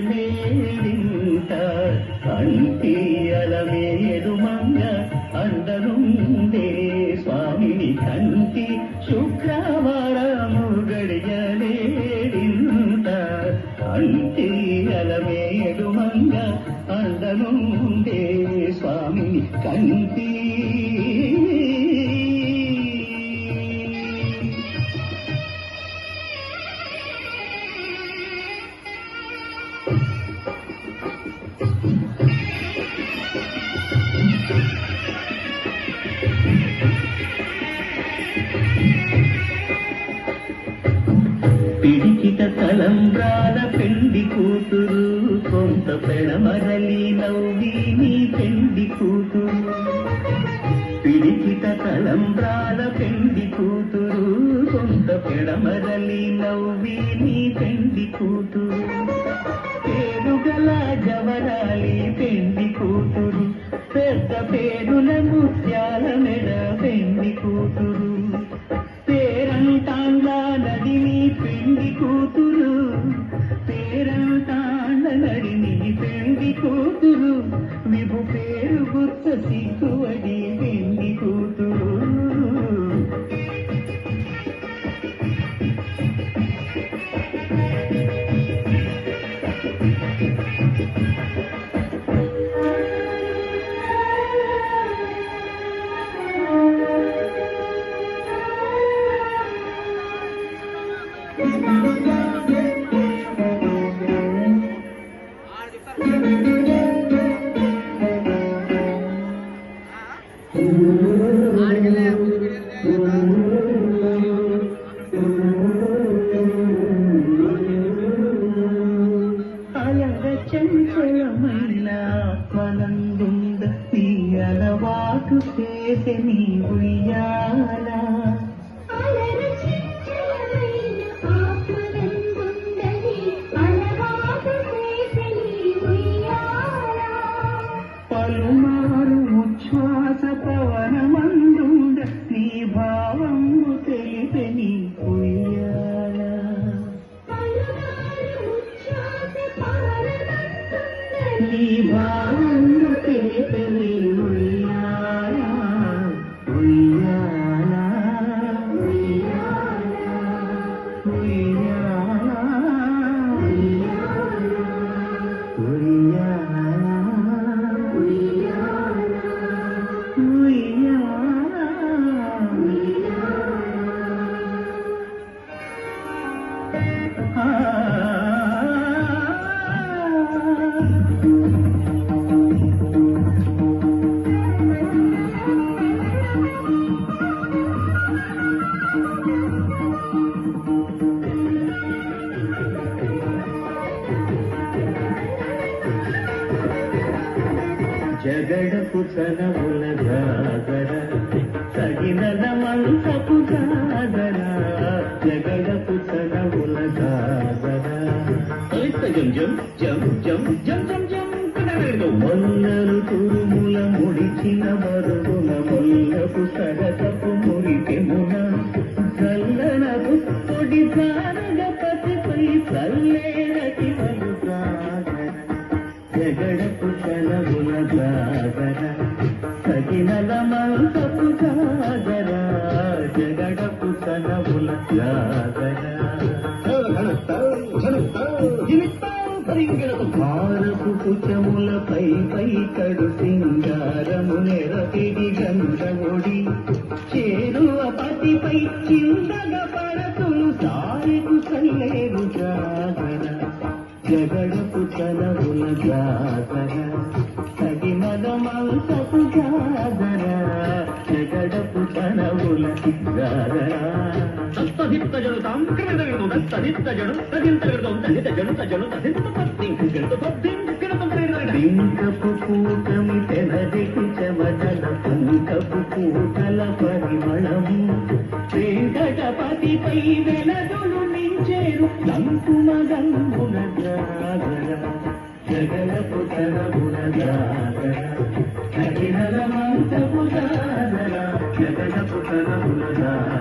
గడియలేడింత అంటి కొంత పెడమరలి నవ్వి నీ పెండి కూతురు. పిడికిట తలంబ్రాల పెండి కూతురు. కొంత పెడమరలి నవ్వి నీ పెండి విభు పేరు గుర్త సిగ్గువడి పెండి చేసే నీ ఉయ్యాల పలుమారు ఉచ్ఛ్వాస పవనమందుండ నీ భావము తెలిపే నీ ఉయ్యాల నీ భావము తెలిపే తనముల జాగర తగినద మంచపు జాగర జగడపు తనముల జాగర జం జం జం జం జం జం జం. మొల్లలు తురుముల ముడిచిన మరుగున మొల్లపు సరసపు మురికెమున. చల్లనపు పొడి సారగ పసిపై చల్లేరటి సగినల మంతపు జగడపు కలముల జాగర భారపు కుచములపై పై కడు సింగారము నెరపిడి గంధముడి చేరువ పతిపై చిందగ పడతులు సారెకు సల్లేరు జాగర జగడపు కలవుల జాగర తగినద మంతపు జాగర జగడపు కలవుల జాగర తదిత్తజడు తాంక్రమిదగడు తదిత్తజడు తదింతగడు తదితజడు తజడు తదింత పింకపు కూటమి తెనదికి చెమటల కూటల వెంకటపతిపై వెలదులు నించేరు గంగున జాగర జగలపు తనగుణ జాగర జాగర జగలపు తనగుణ